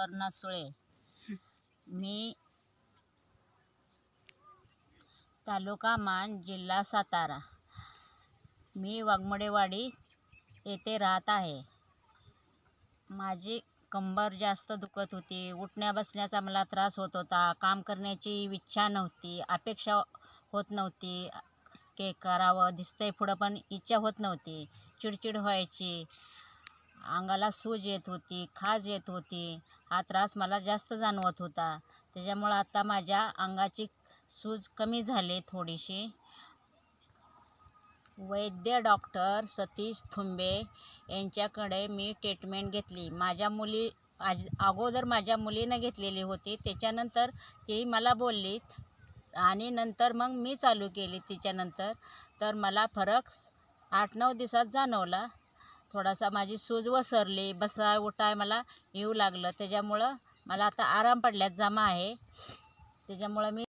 सुवर्णा सुळे. मी तालुका मान जिल्हा सातारा. मी वाघमडेवाडी येथे राहत आहे. माझी कंबर जास्त दुखत होती. उठण्या बसण्याचा मला त्रास होत होता. काम करण्याची इच्छा नव्हती. अपेक्षा होत नव्हती. के करावं दिसतंय. पुढं पण इच्छा होत नव्हती. चिडचिड व्हायची. अंगाला सूज येत होती खाज येत होती. हा त्रास मला जास्त जाणवत होता. त्याच्यामुळं आता माझ्या अंगाची सूज कमी झाली थोडीशी. वैद्य डॉक्टर सतीश थुंबे यांच्याकडे मी ट्रीटमेंट घेतली. माझ्या मुली आज अगोदर माझ्या मुलीनं घेतलेली होती. त्याच्यानंतर ती मला बोलली आणि नंतर मग मी चालू केली तिच्यानंतर. तर मला फरक आठ नऊ दिवसात जाणवला. थोडासा माझी सूज वसरली बसा उठाय मला येऊ लागलं. त्याच्यामुळं मला आता आराम पडल्यात जमा आहे. त्याच्यामुळं मी